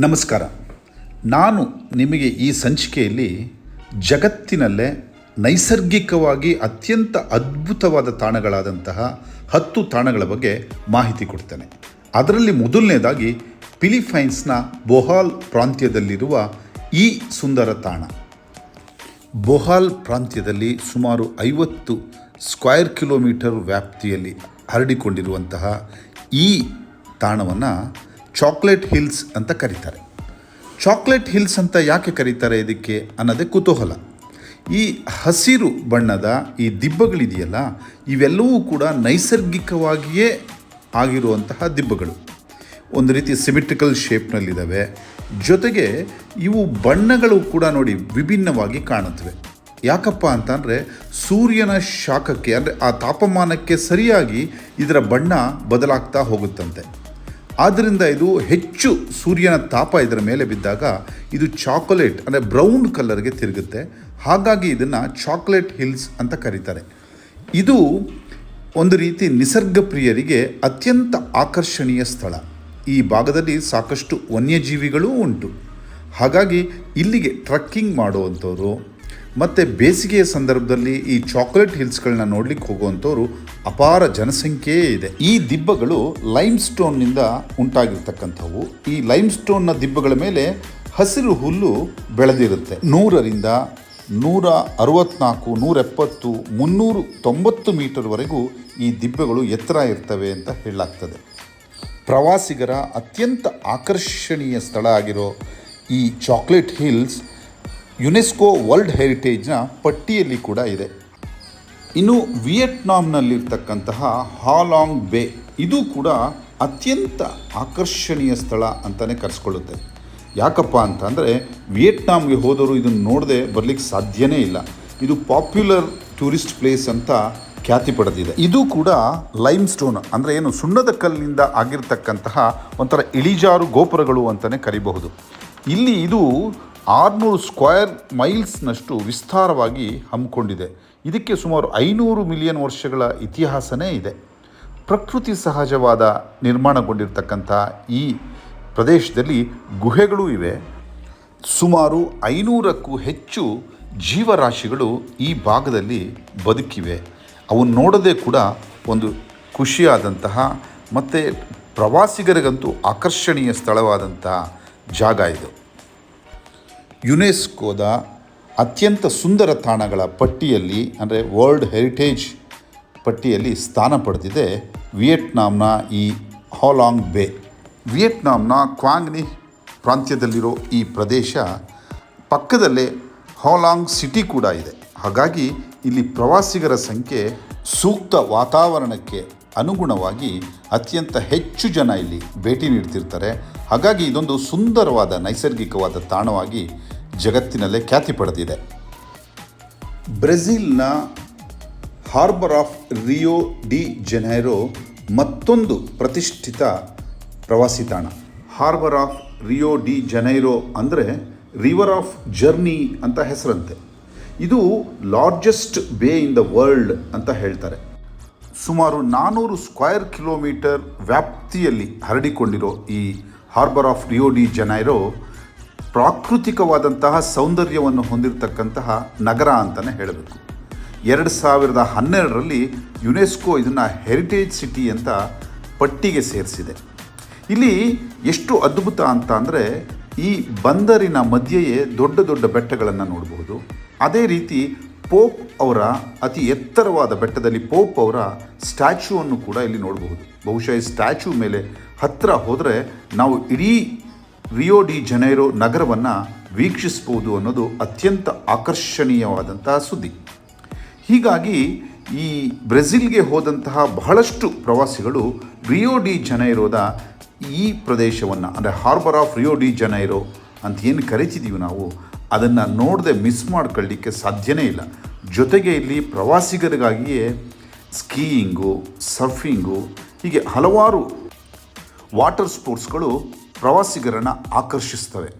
ನಮಸ್ಕಾರ. ನಾನು ನಿಮಗೆ ಈ ಸಂಚಿಕೆಯಲ್ಲಿ ಜಗತ್ತಿನಲ್ಲೇ ನೈಸರ್ಗಿಕವಾಗಿ ಅತ್ಯಂತ ಅದ್ಭುತವಾದ ತಾಣಗಳಾದಂತಹ ಹತ್ತು ತಾಣಗಳ ಬಗ್ಗೆ ಮಾಹಿತಿ ಕೊಡ್ತೇನೆ. ಅದರಲ್ಲಿ ಮೊದಲನೇದಾಗಿ ಫಿಲಿಪೈನ್ಸ್ನ ಬೊಹಾಲ್ ಪ್ರಾಂತ್ಯದಲ್ಲಿರುವ ಈ ಸುಂದರ ತಾಣ. ಬೊಹಾಲ್ ಪ್ರಾಂತ್ಯದಲ್ಲಿ ಸುಮಾರು ಐವತ್ತು ಸ್ಕ್ವೈರ್ ಕಿಲೋಮೀಟರ್ ವ್ಯಾಪ್ತಿಯಲ್ಲಿ ಹರಡಿಕೊಂಡಿರುವಂತಹ ಈ ತಾಣವನ್ನು ಚಾಕ್ಲೇಟ್ ಹಿಲ್ಸ್ ಅಂತ ಕರೀತಾರೆ. ಚಾಕ್ಲೇಟ್ ಹಿಲ್ಸ್ ಅಂತ ಯಾಕೆ ಕರೀತಾರೆ ಇದಕ್ಕೆ ಅನ್ನೋದೇ ಕುತೂಹಲ. ಈ ಹಸಿರು ಬಣ್ಣದ ಈ ದಿಬ್ಬಗಳಿದೆಯಲ್ಲ, ಇವೆಲ್ಲವೂ ಕೂಡ ನೈಸರ್ಗಿಕವಾಗಿಯೇ ಆಗಿರುವಂತಹ ದಿಬ್ಬಗಳು. ಒಂದು ರೀತಿ ಸಿಮಿಟ್ರಿಕಲ್ ಶೇಪ್ನಲ್ಲಿದ್ದಾವೆ ಜೊತೆಗೆ ಇವು ಬಣ್ಣಗಳು ಕೂಡ ನೋಡಿ ವಿಭಿನ್ನವಾಗಿ ಕಾಣುತ್ತವೆ. ಯಾಕಪ್ಪ ಅಂತಂದರೆ ಸೂರ್ಯನ ಶಾಖಕ್ಕೆ, ಅಂದರೆ ಆ ತಾಪಮಾನಕ್ಕೆ ಸರಿಯಾಗಿ ಇದರ ಬಣ್ಣ ಬದಲಾಗ್ತಾ ಹೋಗುತ್ತಂತೆ. ಆದ್ದರಿಂದ ಇದು ಹೆಚ್ಚು ಸೂರ್ಯನ ತಾಪ ಇದರ ಮೇಲೆ ಬಿದ್ದಾಗ ಇದು ಚಾಕೊಲೇಟ್, ಅಂದರೆ ಬ್ರೌನ್ ಕಲರ್ಗೆ ತಿರುಗುತ್ತೆ. ಹಾಗಾಗಿ ಇದನ್ನು ಚಾಕ್ಲೇಟ್ ಹಿಲ್ಸ್ ಅಂತ ಕರೀತಾರೆ. ಇದು ಒಂದು ರೀತಿ ನಿಸರ್ಗ ಪ್ರಿಯರಿಗೆ ಅತ್ಯಂತ ಆಕರ್ಷಣೀಯ ಸ್ಥಳ. ಈ ಭಾಗದಲ್ಲಿ ಸಾಕಷ್ಟು ವನ್ಯಜೀವಿಗಳೂ ಉಂಟು. ಹಾಗಾಗಿ ಇಲ್ಲಿಗೆ ಟ್ರಕ್ಕಿಂಗ್ ಮಾಡುವಂಥವ್ರು ಮತ್ತು ಬೇಸಿಗೆಯ ಸಂದರ್ಭದಲ್ಲಿ ಈ ಚಾಕ್ಲೇಟ್ ಹಿಲ್ಸ್ಗಳನ್ನ ನೋಡ್ಲಿಕ್ಕೆ ಹೋಗುವಂಥವ್ರು ಅಪಾರ ಜನಸಂಖ್ಯೆಯೇ ಇದೆ. ಈ ದಿಬ್ಬಗಳು ಲೈಮ್ ಸ್ಟೋನ್ನಿಂದ ಉಂಟಾಗಿರ್ತಕ್ಕಂಥವು. ಈ ಲೈಮ್ ಸ್ಟೋನ್ನ ದಿಬ್ಬಗಳ ಮೇಲೆ ಹಸಿರು ಹುಲ್ಲು ಬೆಳೆದಿರುತ್ತೆ. ನೂರರಿಂದ ನೂರ ಅರವತ್ನಾಲ್ಕು ನೂರ ಎಪ್ಪತ್ತು ಮುನ್ನೂರು ತೊಂಬತ್ತು ಮೀಟರ್ವರೆಗೂ ಈ ದಿಬ್ಬಗಳು ಎತ್ತರ ಇರ್ತವೆ ಅಂತ ಹೇಳಲಾಗ್ತದೆ. ಪ್ರವಾಸಿಗರ ಅತ್ಯಂತ ಆಕರ್ಷಣೀಯ ಸ್ಥಳ ಆಗಿರೋ ಈ ಚಾಕ್ಲೇಟ್ ಹಿಲ್ಸ್ ಯುನೆಸ್ಕೋ ವರ್ಲ್ಡ್ ಹೆರಿಟೇಜ್ನ ಪಟ್ಟಿಯಲ್ಲಿ ಕೂಡ ಇದೆ. ಇನ್ನು ವಿಯೆಟ್ನಾಂನಲ್ಲಿರ್ತಕ್ಕಂತಹ ಹಾಲಾಂಗ್ ಬೇ ಇದು ಕೂಡ ಅತ್ಯಂತ ಆಕರ್ಷಣೀಯ ಸ್ಥಳ ಅಂತಲೇ ಕರೆಸ್ಕೊಳ್ಳುತ್ತೆ. ಯಾಕಪ್ಪ ಅಂತಂದರೆ ವಿಯೆಟ್ನಾಂಗೆ ಹೋದವರು ಇದನ್ನು ನೋಡದೆ ಬರಲಿಕ್ಕೆ ಸಾಧ್ಯನೇ ಇಲ್ಲ. ಇದು ಪಾಪ್ಯುಲರ್ ಟೂರಿಸ್ಟ್ ಪ್ಲೇಸ್ ಅಂತ ಖ್ಯಾತಿ ಪಡೆದಿದೆ. ಇದು ಕೂಡ ಲೈಮ್ ಸ್ಟೋನ್ ಅಂದರೆ ಏನು ಸುಣ್ಣದ ಕಲ್ಲಿನಿಂದ ಆಗಿರ್ತಕ್ಕಂತಹ ಒಂಥರ ಇಳಿಜಾರು ಗೋಪುರಗಳು ಅಂತಲೇ ಕರಿಬಹುದು. ಇಲ್ಲಿ ಇದು ಆರುನೂರು ಸ್ಕ್ವಯರ್ ಮೈಲ್ಸ್ನಷ್ಟು ವಿಸ್ತಾರವಾಗಿ ಹಮ್ಮಿಕೊಂಡಿದೆ. ಇದಕ್ಕೆ ಸುಮಾರು ಐನೂರು ಮಿಲಿಯನ್ ವರ್ಷಗಳ ಇತಿಹಾಸನೇ ಇದೆ. ಪ್ರಕೃತಿ ಸಹಜವಾದ ನಿರ್ಮಾಣಗೊಂಡಿರ್ತಕ್ಕಂಥ ಈ ಪ್ರದೇಶದಲ್ಲಿ ಗುಹೆಗಳೂ ಇವೆ. ಸುಮಾರು ಐನೂರಕ್ಕೂ ಹೆಚ್ಚು ಜೀವರಾಶಿಗಳು ಈ ಭಾಗದಲ್ಲಿ ಬದುಕಿವೆ. ಅವು ನೋಡದೆ ಕೂಡ ಒಂದು ಖುಷಿಯಾದಂತಹ ಮತ್ತು ಪ್ರವಾಸಿಗರಿಗಂತೂ ಆಕರ್ಷಣೀಯ ಸ್ಥಳವಾದಂತಹ ಜಾಗ ಇದು. ಯುನೆಸ್ಕೋದ ಅತ್ಯಂತ ಸುಂದರ ತಾಣಗಳ ಪಟ್ಟಿಯಲ್ಲಿ, ಅಂದರೆ ವರ್ಲ್ಡ್ ಹೆರಿಟೇಜ್ ಪಟ್ಟಿಯಲ್ಲಿ ಸ್ಥಾನ ಪಡೆದಿದೆ ವಿಯೆಟ್ನಾಂನ ಈ ಹಾಲಾಂಗ್ ಬೇ ವಿಯೆಟ್ನಾಂನ ಕ್ವಾಂಗ್ನಿ ಪ್ರಾಂತ್ಯದಲ್ಲಿರೋ ಈ ಪ್ರದೇಶ ಪಕ್ಕದಲ್ಲೇ ಹಾಲಾಂಗ್ ಸಿಟಿ ಕೂಡ ಇದೆ. ಹಾಗಾಗಿ ಇಲ್ಲಿ ಪ್ರವಾಸಿಗರ ಸಂಖ್ಯೆ ಸೂಕ್ತ ವಾತಾವರಣಕ್ಕೆ ಅನುಗುಣವಾಗಿ ಅತ್ಯಂತ ಹೆಚ್ಚು ಜನ ಇಲ್ಲಿ ಭೇಟಿ ನೀಡ್ತಿರ್ತಾರೆ. ಹಾಗಾಗಿ ಇದೊಂದು ಸುಂದರವಾದ ನೈಸರ್ಗಿಕವಾದ ತಾಣವಾಗಿ ಜಗತ್ತಿನಲ್ಲೇ ಖ್ಯಾತಿ ಪಡೆದಿದೆ. ಬ್ರೆಜಿಲ್ನ harbour of Rio de Janeiro ಮತ್ತೊಂದು ಪ್ರತಿಷ್ಠಿತ ಪ್ರವಾಸಿ ತಾಣ. Harbour of Rio de Janeiro ಅಂದರೆ ರಿವರ್ ಆಫ್ ಜರ್ನಿ ಅಂತ ಹೆಸರಂತೆ. ಇದು ಲಾರ್ಜೆಸ್ಟ್ ಬೇ ಇನ್ ದ ವರ್ಲ್ಡ್ ಅಂತ ಹೇಳ್ತಾರೆ. ಸುಮಾರು ನಾನ್ನೂರು ಸ್ಕ್ವೇರ್ ಕಿಲೋಮೀಟರ್ ವ್ಯಾಪ್ತಿಯಲ್ಲಿ ಹರಡಿಕೊಂಡಿರೋ ಈ harbour of Rio de Janeiro ಪ್ರಾಕೃತಿಕವಾದಂತಹ ಸೌಂದರ್ಯವನ್ನು ಹೊಂದಿರತಕ್ಕಂತಹ ನಗರ ಅಂತಲೇ ಹೇಳಬೇಕು. ಎರಡು ಸಾವಿರದ ಹನ್ನೆರಡರಲ್ಲಿ ಯುನೆಸ್ಕೋ ಇದನ್ನು ಹೆರಿಟೇಜ್ ಸಿಟಿ ಅಂತ ಪಟ್ಟಿಗೆ ಸೇರಿಸಿದೆ. ಇಲ್ಲಿ ಎಷ್ಟು ಅದ್ಭುತ ಅಂತ ಅಂದರೆ ಈ ಬಂದರಿನ ಮಧ್ಯೆಯೇ ದೊಡ್ಡ ದೊಡ್ಡ ಬೆಟ್ಟಗಳನ್ನು ನೋಡಬಹುದು. ಅದೇ ರೀತಿ ಪೋಪ್ ಅವರ ಅತಿ ಎತ್ತರವಾದ ಬೆಟ್ಟದಲ್ಲಿ ಪೋಪ್ ಅವರ ಸ್ಟ್ಯಾಚ್ಯೂವನ್ನು ಕೂಡ ಇಲ್ಲಿ ನೋಡಬಹುದು. ಬಹುಶಃ ಈ ಸ್ಟ್ಯಾಚ್ಯೂ ಮೇಲೆ ಹತ್ತಿರ ಹೋದರೆ ನಾವು ಇಡೀ ರಿಯೋ ಡಿ ಜನೈರೋ ನಗರವನ್ನು ವೀಕ್ಷಿಸ್ಬೋದು ಅನ್ನೋದು ಅತ್ಯಂತ ಆಕರ್ಷಣೀಯವಾದಂತಹ ಸುದ್ದಿ. ಹೀಗಾಗಿ ಈ ಬ್ರೆಜಿಲ್ಗೆ ಹೋದಂತಹ ಬಹಳಷ್ಟು ಪ್ರವಾಸಿಗಳು ರಿಯೋ ಡಿ ಜನೈರೋದ ಈ ಪ್ರದೇಶವನ್ನು, ಅಂದರೆ harbour of Rio de Janeiro ಅಂತ ಏನು ಕರಿತಿದ್ದೀವಿ ನಾವು ಅದನ್ನು ನೋಡದೆ ಮಿಸ್ ಮಾಡ್ಕೊಳ್ಳಿಕ್ಕೆ ಸಾಧ್ಯನೇ ಇಲ್ಲ. ಜೊತೆಗೆ ಇಲ್ಲಿ ಪ್ರವಾಸಿಗರಿಗಾಗಿಯೇ ಸ್ಕೀಯಿಂಗು, ಸರ್ಫಿಂಗು, ಹೀಗೆ ಹಲವಾರು ವಾಟರ್ ಸ್ಪೋರ್ಟ್ಸ್ಗಳು ಪ್ರವಾಸಿಗರನ್ನು ಆಕರ್ಷಿಸ್ತವೆ.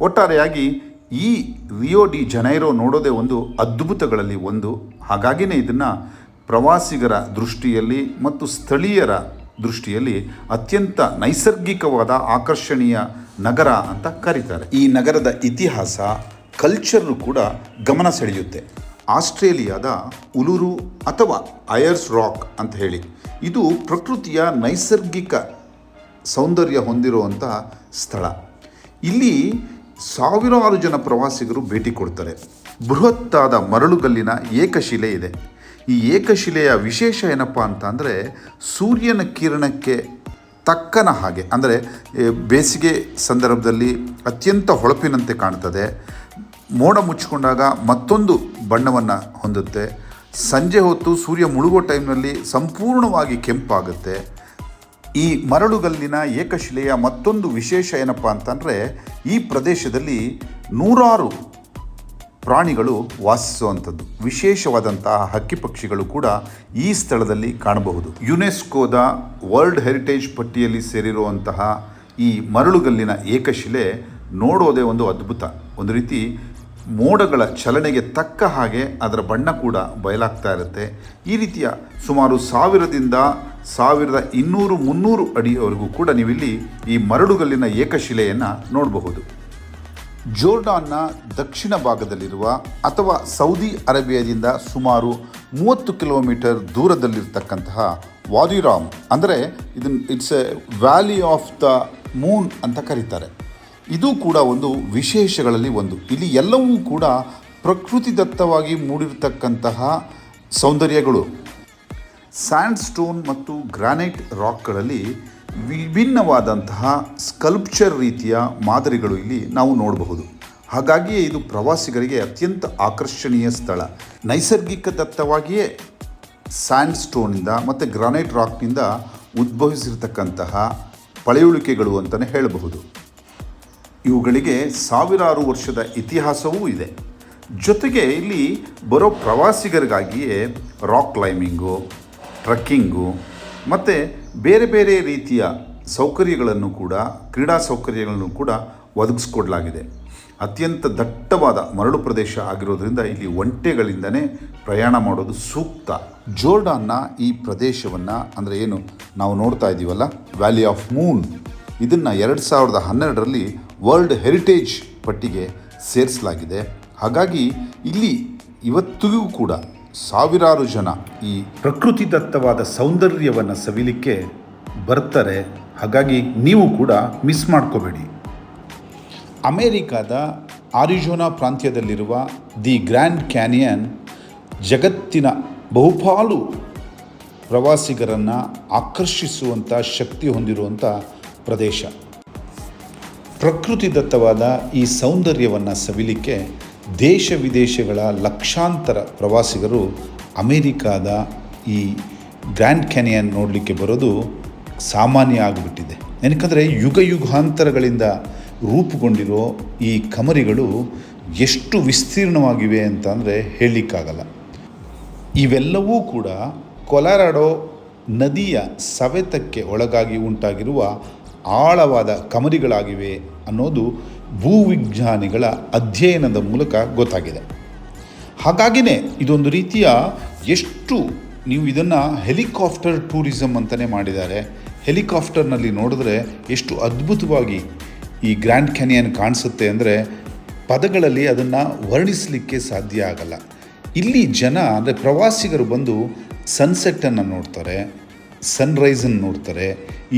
ಒಟ್ಟಾರೆಯಾಗಿ ಈ ರಿಯೋ ಡಿ ಜನೈರೋ ನೋಡೋದೇ ಒಂದು ಅದ್ಭುತಗಳಲ್ಲಿ ಒಂದು. ಹಾಗಾಗಿನೇ ಇದನ್ನು ಪ್ರವಾಸಿಗರ ದೃಷ್ಟಿಯಲ್ಲಿ ಮತ್ತು ಸ್ಥಳೀಯರ ದೃಷ್ಟಿಯಲ್ಲಿ ಅತ್ಯಂತ ನೈಸರ್ಗಿಕವಾದ ಆಕರ್ಷಣೀಯ ನಗರ ಅಂತ ಕರೀತಾರೆ. ಈ ನಗರದ ಇತಿಹಾಸ ಕಲ್ಚರ್ನು ಕೂಡ ಗಮನ ಸೆಳೆಯುತ್ತೆ. ಆಸ್ಟ್ರೇಲಿಯಾದ ಉಲುರು ಅಥವಾ ಅಯರ್ಸ್ ರಾಕ್ ಅಂತ ಹೇಳಿ. ಇದು ಪ್ರಕೃತಿಯ ನೈಸರ್ಗಿಕ ಸೌಂದರ್ಯ ಹೊಂದಿರುವಂಥ ಸ್ಥಳ. ಇಲ್ಲಿ ಸಾವಿರಾರು ಜನ ಪ್ರವಾಸಿಗರು ಭೇಟಿ ಕೊಡ್ತಾರೆ. ಬೃಹತ್ತಾದ ಮರಳುಗಲ್ಲಿನ ಏಕಶಿಲೆ ಇದೆ. ಈ ಏಕಶಿಲೆಯ ವಿಶೇಷ ಏನಪ್ಪ ಅಂತ ಸೂರ್ಯನ ಕಿರಣಕ್ಕೆ ತಕ್ಕನ ಹಾಗೆ, ಅಂದರೆ ಬೇಸಿಗೆ ಸಂದರ್ಭದಲ್ಲಿ ಅತ್ಯಂತ ಹೊಳಪಿನಂತೆ ಕಾಣ್ತದೆ. ಮೋಡ ಮುಚ್ಚಿಕೊಂಡಾಗ ಮತ್ತೊಂದು ಬಣ್ಣವನ್ನು ಹೊಂದುತ್ತೆ. ಸಂಜೆ ಹೊತ್ತು ಸೂರ್ಯ ಮುಳುಗೋ ಟೈಮ್ನಲ್ಲಿ ಸಂಪೂರ್ಣವಾಗಿ ಕೆಂಪಾಗುತ್ತೆ. ಈ ಮರಳುಗಲ್ಲಿನ ಏಕಶಿಲೆಯ ಮತ್ತೊಂದು ವಿಶೇಷ ಏನಪ್ಪ ಅಂತಂದರೆ, ಈ ಪ್ರದೇಶದಲ್ಲಿ ನೂರಾರು ಪ್ರಾಣಿಗಳು ವಾಸಿಸುವಂಥದ್ದು. ವಿಶೇಷವಾದಂತಹ ಹಕ್ಕಿ ಪಕ್ಷಿಗಳು ಕೂಡ ಈ ಸ್ಥಳದಲ್ಲಿ ಕಾಣಬಹುದು. ಯುನೆಸ್ಕೋದ ವರ್ಲ್ಡ್ ಹೆರಿಟೇಜ್ ಪಟ್ಟಿಯಲ್ಲಿ ಸೇರಿರುವಂತಹ ಈ ಮರಳುಗಲ್ಲಿನ ಏಕಶಿಲೆ ನೋಡೋದೇ ಒಂದು ಅದ್ಭುತ. ಒಂದು ರೀತಿ ಮೋಡಗಳ ಚಲನೆಗೆ ತಕ್ಕ ಹಾಗೆ ಅದರ ಬಣ್ಣ ಕೂಡ ಬಯಲಾಗ್ತಾ ಇರುತ್ತೆ. ಈ ರೀತಿಯ ಸುಮಾರು ಸಾವಿರದಿಂದ ಸಾವಿರದ ಇನ್ನೂರು ಮುನ್ನೂರು ಅಡಿಯವರೆಗೂ ಕೂಡ ನೀವಿಲ್ಲಿ ಈ ಮರಳುಗಲ್ಲಿನ ಏಕಶಿಲೆಯನ್ನು ನೋಡಬಹುದು. ಜೋರ್ಡಾನ್ನ ದಕ್ಷಿಣ ಭಾಗದಲ್ಲಿರುವ ಅಥವಾ ಸೌದಿ ಅರೇಬಿಯಾದಿಂದ ಸುಮಾರು ಮೂವತ್ತು ಕಿಲೋಮೀಟರ್ ದೂರದಲ್ಲಿರ್ತಕ್ಕಂತಹ ವಾದಿರಾಮ್, ಅಂದರೆ ಇದನ್ನು it's a valley of the moon ಅಂತ ಕರೀತಾರೆ. ಇದು ಕೂಡ ಒಂದು ವಿಶೇಷಗಳಲ್ಲಿ ಒಂದು. ಇಲ್ಲಿ ಎಲ್ಲವೂ ಕೂಡ ಪ್ರಕೃತಿದತ್ತವಾಗಿ ಮೂಡಿರತಕ್ಕಂತಹ ಸೌಂದರ್ಯಗಳು. ಸ್ಯಾಂಡ್ ಸ್ಟೋನ್ ಮತ್ತು ಗ್ರಾನೈಟ್ ರಾಕ್ಗಳಲ್ಲಿ ವಿಭಿನ್ನವಾದಂತಹ ಸ್ಕಲ್ಪ್ಚರ್ ರೀತಿಯ ಮಾದರಿಗಳು ಇಲ್ಲಿ ನಾವು ನೋಡಬಹುದು. ಹಾಗಾಗಿಯೇ ಇದು ಪ್ರವಾಸಿಗರಿಗೆ ಅತ್ಯಂತ ಆಕರ್ಷಣೀಯ ಸ್ಥಳ. ನೈಸರ್ಗಿಕ ದತ್ತವಾಗಿಯೇ ಸ್ಯಾಂಡ್ ಸ್ಟೋನಿಂದ ಮತ್ತು ಗ್ರಾನೈಟ್ ರಾಕ್ನಿಂದ ಉದ್ಭವಿಸಿರ್ತಕ್ಕಂತಹ ಪಳೆಯುಳಿಕೆಗಳು ಅಂತಲೇ ಹೇಳಬಹುದು. ಇವುಗಳಿಗೆ ಸಾವಿರಾರು ವರ್ಷದ ಇತಿಹಾಸವೂ ಇದೆ. ಜೊತೆಗೆ ಇಲ್ಲಿ ಬರೋ ಪ್ರವಾಸಿಗರಿಗಾಗಿಯೇ ರಾಕ್ ಕ್ಲೈಂಬಿಂಗು, ಟ್ರಕ್ಕಿಂಗು ಮತ್ತು ಬೇರೆ ಬೇರೆ ರೀತಿಯ ಸೌಕರ್ಯಗಳನ್ನು ಕೂಡ, ಕ್ರೀಡಾ ಸೌಕರ್ಯಗಳನ್ನು ಕೂಡ ಒದಗಿಸ್ಕೊಡ್ಲಾಗಿದೆ. ಅತ್ಯಂತ ದಟ್ಟವಾದ ಮರಳು ಪ್ರದೇಶ ಆಗಿರೋದ್ರಿಂದ ಇಲ್ಲಿ ಒಂಟೆಗಳಿಂದನೇ ಪ್ರಯಾಣ ಮಾಡೋದು ಸೂಕ್ತ. ಜೋರ್ಡಾನ್ನ ಈ ಪ್ರದೇಶವನ್ನು ಅಂದರೆ ಏನು ನಾವು ನೋಡ್ತಾ ಇದ್ದೀವಲ್ಲ? Valley of moon. ಇದನ್ನು ಎರಡು ಸಾವಿರದ ಹನ್ನೆರಡರಲ್ಲಿ ವರ್ಲ್ಡ್ ಹೆರಿಟೇಜ್ ಪಟ್ಟಿಗೆ ಸೇರಿಸಲಾಗಿದೆ. ಹಾಗಾಗಿ ಇಲ್ಲಿ ಇವತ್ತಿಗೂ ಕೂಡ ಸಾವಿರಾರು ಜನ ಈ ಪ್ರಕೃತಿ ದತ್ತವಾದ ಸೌಂದರ್ಯವನ್ನು ಸವಿಲಿಕ್ಕೆ ಬರ್ತಾರೆ. ಹಾಗಾಗಿ ನೀವು ಕೂಡ ಮಿಸ್ ಮಾಡ್ಕೋಬೇಡಿ. ಅಮೇರಿಕಾದ ಆರಿಜೋನಾ ಪ್ರಾಂತ್ಯದಲ್ಲಿರುವ ದಿ ಗ್ರ್ಯಾಂಡ್ ಕ್ಯಾನಿಯನ್ ಜಗತ್ತಿನ ಬಹುಪಾಲು ಪ್ರವಾಸಿಗರನ್ನು ಆಕರ್ಷಿಸುವಂಥ ಶಕ್ತಿ ಹೊಂದಿರುವಂಥ ಪ್ರದೇಶ. ಪ್ರಕೃತಿ ದತ್ತವಾದ ಈ ಸೌಂದರ್ಯವನ್ನು ಸವಿಲಿಕ್ಕೆ ದೇಶ ವಿದೇಶಗಳ ಲಕ್ಷಾಂತರ ಪ್ರವಾಸಿಗರು ಅಮೇರಿಕಾದ ಈ ಗ್ರ್ಯಾಂಡ್ ಕ್ಯಾನಿಯನ್ ನೋಡಲಿಕ್ಕೆ ಬರೋದು ಸಾಮಾನ್ಯ ಆಗಿಬಿಟ್ಟಿದೆ. ಏನಕ್ಕಂದರೆ ಯುಗ ಯುಗಾಂತರಗಳಿಂದ ರೂಪುಗೊಂಡಿರೋ ಈ ಕಮರಿಗಳು ಎಷ್ಟು ವಿಸ್ತೀರ್ಣವಾಗಿವೆ ಅಂತ ಅಂದರೆ ಹೇಳಲಿಕ್ಕಾಗಲ್ಲ. ಇವೆಲ್ಲವೂ ಕೂಡ ಕೊಲಾರಾಡೋ ನದಿಯ ಸವೆತಕ್ಕೆ ಒಳಗಾಗಿ ಉಂಟಾಗಿರುವ ಆಳವಾದ ಕಮರಿಗಳಾಗಿವೆ ಅನ್ನೋದು ಭೂವಿಜ್ಞಾನಿಗಳ ಅಧ್ಯಯನದ ಮೂಲಕ ಗೊತ್ತಾಗಿದೆ. ಹಾಗಾಗಿನೇ ಇದೊಂದು ರೀತಿಯ ಎಷ್ಟು ನೀವು ಇದನ್ನು ಹೆಲಿಕಾಪ್ಟರ್ ಟೂರಿಸಮ್ ಅಂತಲೇ ಮಾಡಿದ್ದಾರೆ. ಹೆಲಿಕಾಪ್ಟರ್ನಲ್ಲಿ ನೋಡಿದ್ರೆ ಎಷ್ಟು ಅದ್ಭುತವಾಗಿ ಈ ಗ್ರ್ಯಾಂಡ್ ಕ್ಯಾನಿಯನ್ ಕಾಣಿಸುತ್ತೆ ಅಂದರೆ ಪದಗಳಲ್ಲಿ ಅದನ್ನು ವರ್ಣಿಸಲಿಕ್ಕೆ ಸಾಧ್ಯ ಆಗಲ್ಲ. ಇಲ್ಲಿ ಜನ ಅಂದರೆ ಪ್ರವಾಸಿಗರು ಬಂದು ಸನ್ಸೆಟ್ಟನ್ನು ನೋಡ್ತಾರೆ, ಸನ್ರೈಸನ್ನು ನೋಡ್ತಾರೆ.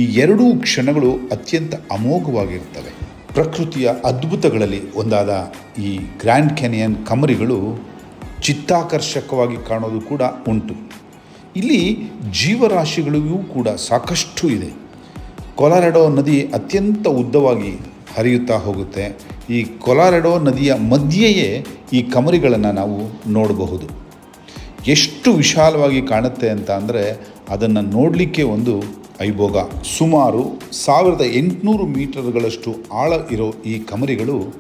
ಈ ಎರಡೂ ಕ್ಷಣಗಳು ಅತ್ಯಂತ ಅಮೋಘವಾಗಿರ್ತವೆ. ಪ್ರಕೃತಿಯ ಅದ್ಭುತಗಳಲ್ಲಿ ಒಂದಾದ ಈ ಗ್ರ್ಯಾಂಡ್ ಕೆನಿಯನ್ ಕಮರಿಗಳು ಚಿತ್ತಾಕರ್ಷಕವಾಗಿ ಕಾಣೋದು ಕೂಡ ಉಂಟು. ಇಲ್ಲಿ ಜೀವರಾಶಿಗಳಿಗೂ ಕೂಡ ಸಾಕಷ್ಟು ಇದೆ. ಕೊಲಾರೆಡೋ ನದಿ ಅತ್ಯಂತ ಉದ್ದವಾಗಿ ಹರಿಯುತ್ತಾ ಹೋಗುತ್ತೆ. ಈ ಕೊಲಾರೆಡೋ ನದಿಯ ಮಧ್ಯೆಯೇ ಈ ಕಮರಿಗಳನ್ನು ನಾವು ನೋಡಬಹುದು. ಎಷ್ಟು ವಿಶಾಲವಾಗಿ ಕಾಣುತ್ತೆ ಅಂತ ಅಂದರೆ ಅದನ್ನು ನೋಡಲಿಕ್ಕೆ ಒಂದು ಐಭೋಗ ಸುಮಾರು ಸಾವಿರದ ಎಂಟುನೂರು ಮೀಟರ್ಗಳಷ್ಟು ಆಳ ಇರೋ ಈ ಕಮರಿಗಳು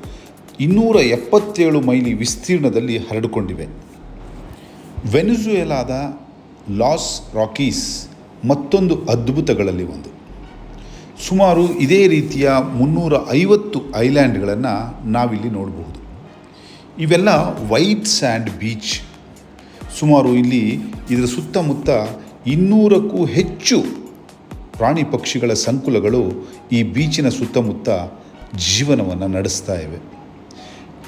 ಇನ್ನೂರ ಎಪ್ಪತ್ತೇಳು ಮೈಲಿ ವಿಸ್ತೀರ್ಣದಲ್ಲಿ ಹರಡಿಕೊಂಡಿವೆ. ವೆನಿಜುಯೆಲಾದ ಲಾಸ್ ರಾಕೀಸ್ ಮತ್ತೊಂದು ಅದ್ಭುತಗಳಲ್ಲಿ ಒಂದು. ಸುಮಾರು ಇದೇ ರೀತಿಯ ಮುನ್ನೂರ ಐವತ್ತು ಐಲ್ಯಾಂಡ್ಗಳನ್ನು ನಾವಿಲ್ಲಿ ನೋಡಬಹುದು. ಇವೆಲ್ಲ ವೈಟ್ ಸ್ಯಾಂಡ್ ಬೀಚ್. ಸುಮಾರು ಇಲ್ಲಿ ಇದರ ಸುತ್ತಮುತ್ತ ಇನ್ನೂರಕ್ಕೂ ಹೆಚ್ಚು ಪ್ರಾಣಿ ಪಕ್ಷಿಗಳ ಸಂಕುಲಗಳು ಈ ಬೀಚಿನ ಸುತ್ತಮುತ್ತ ಜೀವನವನ್ನು ನಡೆಸ್ತಾ ಇವೆ.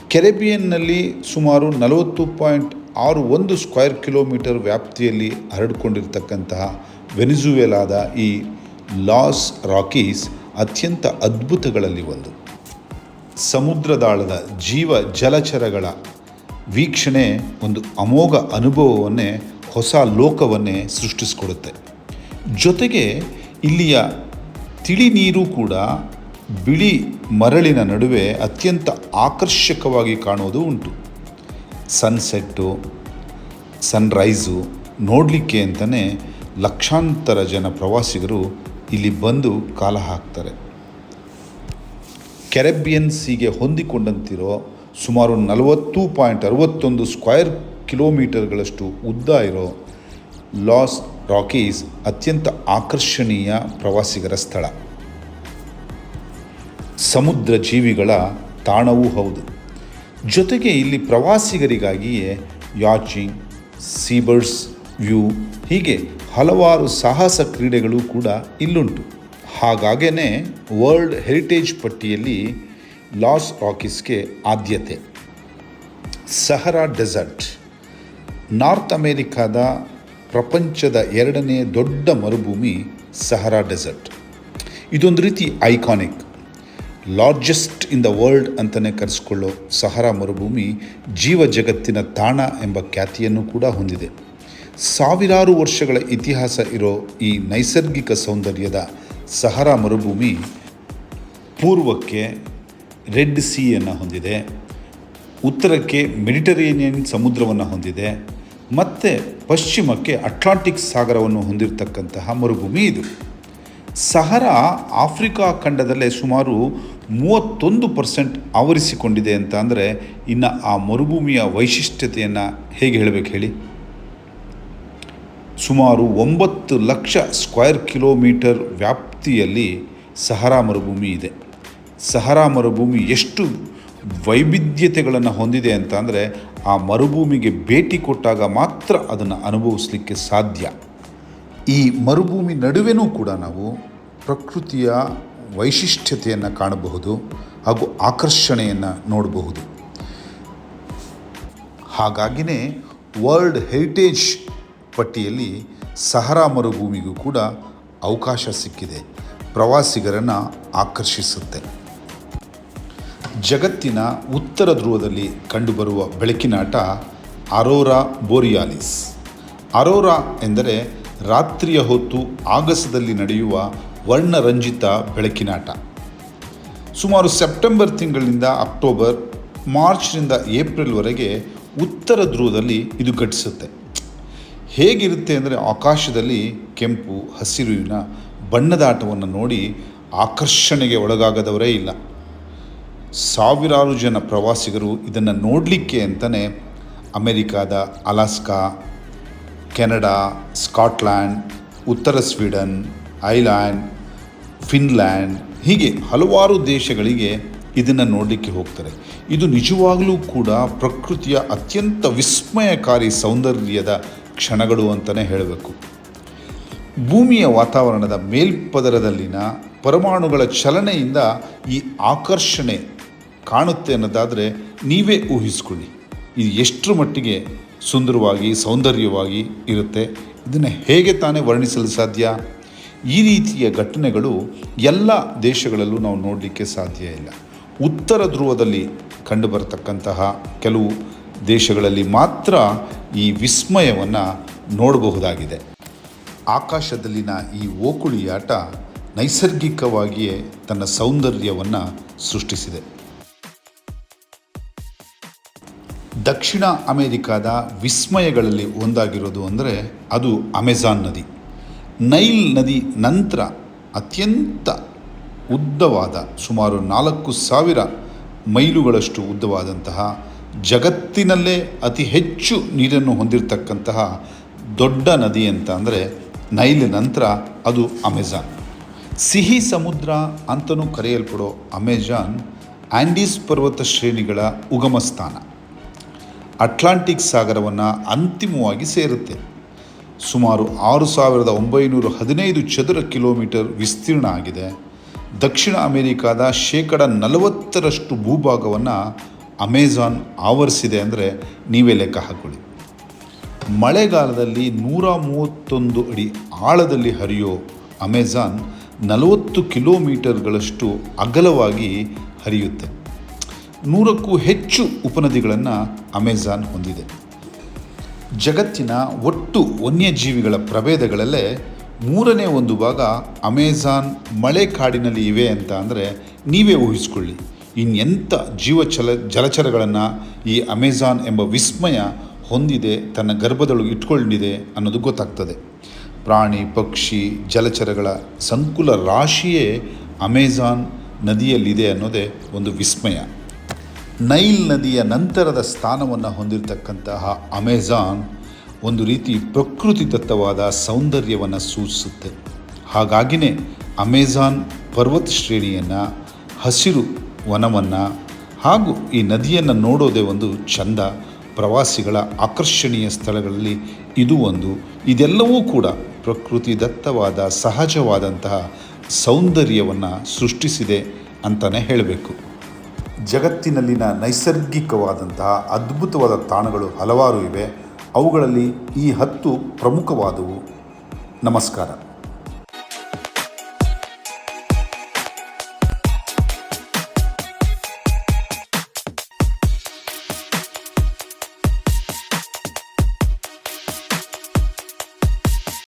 ಕೆರೆಬಿಯನ್ನಲ್ಲಿ ಸುಮಾರು ನಲವತ್ತು ಪಾಯಿಂಟ್ ಆರು ಒಂದು ಸ್ಕ್ವೇರ್ ಕಿಲೋಮೀಟರ್ ವ್ಯಾಪ್ತಿಯಲ್ಲಿ ಹರಡಿಕೊಂಡಿರ್ತಕ್ಕಂತಹ ವೆನಿಜುವೆಲಾದ ಈ ಲಾಸ್ ರಾಕೀಸ್ ಅತ್ಯಂತ ಅದ್ಭುತಗಳಲ್ಲಿ ಒಂದು. ಸಮುದ್ರದಾಳದ ಜೀವ ಜಲಚರಗಳ ವೀಕ್ಷಣೆ ಒಂದು ಅಮೋಘ ಅನುಭವವನ್ನೇ ಹೊಸ ಲೋಕವನ್ನೇ ಸೃಷ್ಟಿಸಿಕೊಡುತ್ತೆ. ಜೊತೆಗೆ ಇಲ್ಲಿಯ ತಿಳಿ ನೀರು ಕೂಡ ಬಿಳಿ ಮರಳಿನ ನಡುವೆ ಅತ್ಯಂತ ಆಕರ್ಷಕವಾಗಿ ಕಾಣುವುದು ಉಂಟು. ಸನ್ಸೆಟ್ಟು, ಸನ್ರೈಸು ನೋಡಲಿಕ್ಕೆ ಅಂತಲೇ ಲಕ್ಷಾಂತರ ಜನ ಪ್ರವಾಸಿಗರು ಇಲ್ಲಿ ಬಂದು ಕಾಲ ಹಾಕ್ತಾರೆ. ಕೆರೆಬಿಯನ್ ಸೀಗೆ ಹೊಂದಿಕೊಂಡಂತಿರೋ ಸುಮಾರು ನಲವತ್ತು ಪಾಯಿಂಟ್ ಅರವತ್ತೊಂದು ಸ್ಕ್ವೇರ್ ಕಿಲೋಮೀಟರ್ಗಳಷ್ಟು ಉದ್ದ ಇರೋ ಲಾಸ್ ರಾಕೀಸ್ ಅತ್ಯಂತ ಆಕರ್ಷಣೀಯ ಪ್ರವಾಸಿಗರ ಸ್ಥಳ. ಸಮುದ್ರ ಜೀವಿಗಳ ತಾಣವೂ ಹೌದು. ಜೊತೆಗೆ ಇಲ್ಲಿ ಪ್ರವಾಸಿಗರಿಗಾಗಿಯೇ ಯಾಚಿಂಗ್, ಸೀಬರ್ಡ್ಸ್, ವ್ಯೂ, ಹೀಗೆ ಹಲವಾರು ಸಾಹಸ ಕ್ರೀಡೆಗಳು ಕೂಡ ಇಲ್ಲುಂಟು. ಹಾಗಾಗೇ ವರ್ಲ್ಡ್ ಹೆರಿಟೇಜ್ ಪಟ್ಟಿಯಲ್ಲಿ ಲಾಸ್ ರಾಕೀಸ್ಗೆ ಆದ್ಯತೆ. ಸಹರಾ ಡೆಸರ್ಟ್, ನಾರ್ತ್ ಅಮೇರಿಕಾದ ಪ್ರಪಂಚದ ಎರಡನೇ ದೊಡ್ಡ ಮರುಭೂಮಿ ಸಹರಾ ಡೆಸರ್ಟ್. ಇದೊಂದು ರೀತಿ iconic. Largest in the world ಅಂತಲೇ ಕರೆಸ್ಕೊಳ್ಳೋ ಸಹರಾ ಮರುಭೂಮಿ ಜೀವ ಜಗತ್ತಿನ ತಾಣ ಎಂಬ ಖ್ಯಾತಿಯನ್ನು ಕೂಡ ಹೊಂದಿದೆ. ಸಾವಿರಾರು ವರ್ಷಗಳ ಇತಿಹಾಸ ಇರೋ ಈ ನೈಸರ್ಗಿಕ ಸೌಂದರ್ಯದ ಸಹರಾ ಮರುಭೂಮಿ ಪೂರ್ವಕ್ಕೆ ರೆಡ್ ಸಿಯನ್ನು ಹೊಂದಿದೆ, ಉತ್ತರಕ್ಕೆ ಮೆಡಿಟರೇನಿಯನ್ ಸಮುದ್ರವನ್ನು ಹೊಂದಿದೆ, ಮತ್ತು ಪಶ್ಚಿಮಕ್ಕೆ ಅಟ್ಲಾಂಟಿಕ್ ಸಾಗರವನ್ನು ಹೊಂದಿರತಕ್ಕಂತಹ ಮರುಭೂಮಿ ಇದು. ಸಹರ ಆಫ್ರಿಕಾ ಖಂಡದಲ್ಲೇ ಸುಮಾರು ಮೂವತ್ತೊಂದು ಪರ್ಸೆಂಟ್ ಆವರಿಸಿಕೊಂಡಿದೆ ಅಂತ ಅಂದರೆ ಇನ್ನು ಆ ಮರುಭೂಮಿಯ ವೈಶಿಷ್ಟ್ಯತೆಯನ್ನು ಹೇಗೆ ಹೇಳಬೇಕು ಹೇಳಿ? ಸುಮಾರು ಒಂಬತ್ತು ಲಕ್ಷ ಸ್ಕ್ವೇರ್ ಕಿಲೋಮೀಟರ್ ವ್ಯಾಪ್ತಿಯಲ್ಲಿ ಸಹರಾ ಮರುಭೂಮಿ ಇದೆ. ಸಹರಾ ಮರುಭೂಮಿ ಎಷ್ಟು ವೈವಿಧ್ಯತೆಗಳನ್ನು ಹೊಂದಿದೆ ಅಂತ ಅಂದರೆ ಆ ಮರುಭೂಮಿಗೆ ಭೇಟಿ ಕೊಟ್ಟಾಗ ಮಾತ್ರ ಅದನ್ನು ಅನುಭವಿಸಲಿಕ್ಕೆ ಸಾಧ್ಯ. ಈ ಮರುಭೂಮಿ ನಡುವೆನೂ ಕೂಡ ನಾವು ಪ್ರಕೃತಿಯ ವೈಶಿಷ್ಟ್ಯತೆಯನ್ನು ಕಾಣಬಹುದು ಹಾಗೂ ಆಕರ್ಷಣೆಯನ್ನು ನೋಡಬಹುದು. ಹಾಗಾಗಿನೇ ವರ್ಲ್ಡ್ ಹೆರಿಟೇಜ್ ಪಟ್ಟಿಯಲ್ಲಿ ಸಹರಾ ಮರುಭೂಮಿಗೂ ಕೂಡ ಅವಕಾಶ ಸಿಕ್ಕಿದೆ. ಪ್ರವಾಸಿಗರನ್ನು ಆಕರ್ಷಿಸುತ್ತೆ. ಜಗತ್ತಿನ ಉತ್ತರ ಧ್ರುವದಲ್ಲಿ ಕಂಡುಬರುವ ಬೆಳಕಿನಾಟ ಅರೋರಾ ಬೋರಿಯಾಲಿಸ್. ಅರೋರಾ ಎಂದರೆ ರಾತ್ರಿಯ ಹೊತ್ತು ಆಗಸದಲ್ಲಿ ನಡೆಯುವ ವರ್ಣರಂಜಿತ ಬೆಳಕಿನಾಟ ಸುಮಾರು ಸೆಪ್ಟೆಂಬರ್ ತಿಂಗಳಿನಿಂದ ಅಕ್ಟೋಬರ್, ಮಾರ್ಚ್ನಿಂದ ಏಪ್ರಿಲ್ವರೆಗೆ ಉತ್ತರ ಧ್ರುವದಲ್ಲಿ ಇದು ಘಟಿಸುತ್ತೆ. ಹೇಗಿರುತ್ತೆ ಅಂದರೆ ಆಕಾಶದಲ್ಲಿ ಕೆಂಪು ಹಸಿರುವಿನ ಬಣ್ಣದಾಟವನ್ನು ನೋಡಿ ಆಕರ್ಷಣೆಗೆ ಒಳಗಾಗದವರೇ ಇಲ್ಲ. ಸಾವಿರಾರು ಜನ ಪ್ರವಾಸಿಗರು ಇದನ್ನು ನೋಡಲಿಕ್ಕೆ ಅಂತಲೇ ಅಮೆರಿಕಾದ ಅಲಾಸ್ಕಾ, ಕೆನಡಾ, ಸ್ಕಾಟ್ಲ್ಯಾಂಡ್, ಉತ್ತರ ಸ್ವೀಡನ್ ಐಲ್ಯಾಂಡ್ ಫಿನ್ಲ್ಯಾಂಡ್ ಹೀಗೆ ಹಲವಾರು ದೇಶಗಳಿಗೆ ಇದನ್ನು ನೋಡಲಿಕ್ಕೆ ಹೋಗ್ತಾರೆ. ಇದು ನಿಜವಾಗಲೂ ಕೂಡ ಪ್ರಕೃತಿಯ ಅತ್ಯಂತ ವಿಸ್ಮಯಕಾರಿ ಸೌಂದರ್ಯದ ಕ್ಷಣಗಳು ಅಂತಲೇ ಹೇಳಬೇಕು. ಭೂಮಿಯ ವಾತಾವರಣದ ಮೇಲ್ಪದರದಲ್ಲಿನ ಪರಮಾಣುಗಳ ಚಲನೆಯಿಂದ ಈ ಆಕರ್ಷಣೆ ಕಾಣುತ್ತೆ ಅನ್ನೋದಾದರೆ ನೀವೇ ಊಹಿಸ್ಕೊಳ್ಳಿ. ಇದು ಎಷ್ಟರ ಮಟ್ಟಿಗೆ ಸುಂದರವಾಗಿ, ಸೌಂದರ್ಯವಾಗಿ ಇರುತ್ತೆ? ಇದನ್ನು ಹೇಗೆ ತಾನೇ ವರ್ಣಿಸಲು ಸಾಧ್ಯ? ಈ ರೀತಿಯ ಘಟನೆಗಳು ಎಲ್ಲ ದೇಶಗಳಲ್ಲೂ ನಾವು ನೋಡಲಿಕ್ಕೆ ಸಾಧ್ಯ ಇಲ್ಲ. ಉತ್ತರ ಧ್ರುವದಲ್ಲಿ ಕಂಡುಬರತಕ್ಕಂತಹ ಕೆಲವು ದೇಶಗಳಲ್ಲಿ ಮಾತ್ರ ಈ ವಿಸ್ಮಯವನ್ನು ನೋಡಬಹುದಾಗಿದೆ. ಆಕಾಶದಲ್ಲಿನ ಈ ಓಕುಳಿಯಾಟ ನೈಸರ್ಗಿಕವಾಗಿಯೇ ತನ್ನ ಸೌಂದರ್ಯವನ್ನು ಸೃಷ್ಟಿಸಿದೆ. ದಕ್ಷಿಣ ಅಮೆರಿಕಾದ ವಿಸ್ಮಯಗಳಲ್ಲಿ ಒಂದಾಗಿರೋದು ಅಂದರೆ ಅದು ಅಮೆಜಾನ್ ನದಿ. ನೈಲ್ ನದಿ ನಂತರ ಅತ್ಯಂತ ಉದ್ದವಾದ ಸುಮಾರು ನಾಲ್ಕು ಸಾವಿರ ಮೈಲುಗಳಷ್ಟು ಉದ್ದವಾದಂತಹ ಜಗತ್ತಿನಲ್ಲೇ ಅತಿ ಹೆಚ್ಚು ನೀರನ್ನು ಹೊಂದಿರತಕ್ಕಂತಹ ದೊಡ್ಡ ನದಿ ಅಂತ ಅಂದರೆ ನೈಲ್ ನಂತರ ಅದು ಅಮೆಜಾನ್. ಸಿಹಿ ಸಮುದ್ರ ಅಂತಲೂ ಕರೆಯಲ್ಪಡೋ ಅಮೆಜಾನ್ ಆ್ಯಂಡೀಸ್ ಪರ್ವತ ಶ್ರೇಣಿಗಳ ಉಗಮ ಸ್ಥಾನ ಅಟ್ಲಾಂಟಿಕ್ ಸಾಗರವನ್ನು ಅಂತಿಮವಾಗಿ ಸೇರುತ್ತೆ. ಸುಮಾರು ಆರು ಸಾವಿರದ ಒಂಬೈನೂರ ಹದಿನೈದು ಚದುರ ಕಿಲೋಮೀಟರ್ ವಿಸ್ತೀರ್ಣ ಆಗಿದೆ. ದಕ್ಷಿಣ ಅಮೆರಿಕಾದ ಶೇಕಡ ನಲವತ್ತರಷ್ಟು ಭೂಭಾಗವನ್ನು ಅಮೆಜಾನ್ ಆವರಿಸಿದೆ ಅಂದರೆ ನೀವೇ ಲೆಕ್ಕ ಹಾಕೊಳ್ಳಿ. ಮಳೆಗಾಲದಲ್ಲಿ ನೂರ ಮೂವತ್ತೊಂದು ಅಡಿ ಆಳದಲ್ಲಿ ಹರಿಯೋ ಅಮೆಜಾನ್ ನಲವತ್ತು ಕಿಲೋಮೀಟರ್ಗಳಷ್ಟು ಅಗಲವಾಗಿ ಹರಿಯುತ್ತೆ. ನೂರಕ್ಕೂ ಹೆಚ್ಚು ಉಪನದಿಗಳನ್ನು ಅಮೆಜಾನ್ ಹೊಂದಿದೆ. ಜಗತ್ತಿನ ಒಟ್ಟು ವನ್ಯಜೀವಿಗಳ ಪ್ರಭೇದಗಳಲ್ಲೇ ಮೂರನೇ ಒಂದು ಭಾಗ ಅಮೆಜಾನ್ ಮಳೆ ಕಾಡಿನಲ್ಲಿ ಇವೆ ಅಂತ ಅಂದರೆ ನೀವೇ ಊಹಿಸಿಕೊಳ್ಳಿ. ಇನ್ನೆಂಥ ಜೀವಚಲ ಜಲಚರಗಳನ್ನು ಈ ಅಮೆಜಾನ್ ಎಂಬ ವಿಸ್ಮಯ ಹೊಂದಿದೆ, ತನ್ನ ಗರ್ಭದೊಳಗೆ ಇಟ್ಕೊಂಡಿದೆ ಅನ್ನೋದು ಗೊತ್ತಾಗ್ತದೆ. ಪ್ರಾಣಿ, ಪಕ್ಷಿ, ಜಲಚರಗಳ ಸಂಕುಲ ರಾಶಿಯೇ ಅಮೆಜಾನ್ ನದಿಯಲ್ಲಿದೆ ಅನ್ನೋದೇ ಒಂದು ವಿಸ್ಮಯ. ನೈಲ್ ನದಿಯ ನಂತರದ ಸ್ಥಾನವನ್ನು ಹೊಂದಿರತಕ್ಕಂತಹ ಅಮೆಜಾನ್ ಒಂದು ರೀತಿ ಪ್ರಕೃತಿದತ್ತವಾದ ಸೌಂದರ್ಯವನ್ನು ಸೂಚಿಸುತ್ತೆ. ಹಾಗಾಗಿಯೇ ಅಮೆಜಾನ್ ಪರ್ವತ ಶ್ರೇಣಿಯನ್ನು, ಹಸಿರು ವನವನ್ನು ಹಾಗೂ ಈ ನದಿಯನ್ನು ನೋಡೋದೇ ಒಂದು ಚಂದ ಪ್ರವಾಸಿಗಳ ಆಕರ್ಷಣೀಯ ಸ್ಥಳಗಳಲ್ಲಿ ಇದು ಒಂದು. ಇದೆಲ್ಲವೂ ಕೂಡ ಪ್ರಕೃತಿ ದತ್ತವಾದ ಸಹಜವಾದಂತಹ ಸೌಂದರ್ಯವನ್ನು ಸೃಷ್ಟಿಸಿದೆ ಅಂತಲೇ ಹೇಳಬೇಕು. ಜಗತ್ತಿನಲ್ಲಿನ ನೈಸರ್ಗಿಕವಾದಂತಹ ಅದ್ಭುತವಾದ ತಾಣಗಳು ಹಲವಾರು ಇವೆ. ಅವುಗಳಲ್ಲಿ ಈ ಹತ್ತು ಪ್ರಮುಖವಾದವು. ನಮಸ್ಕಾರ.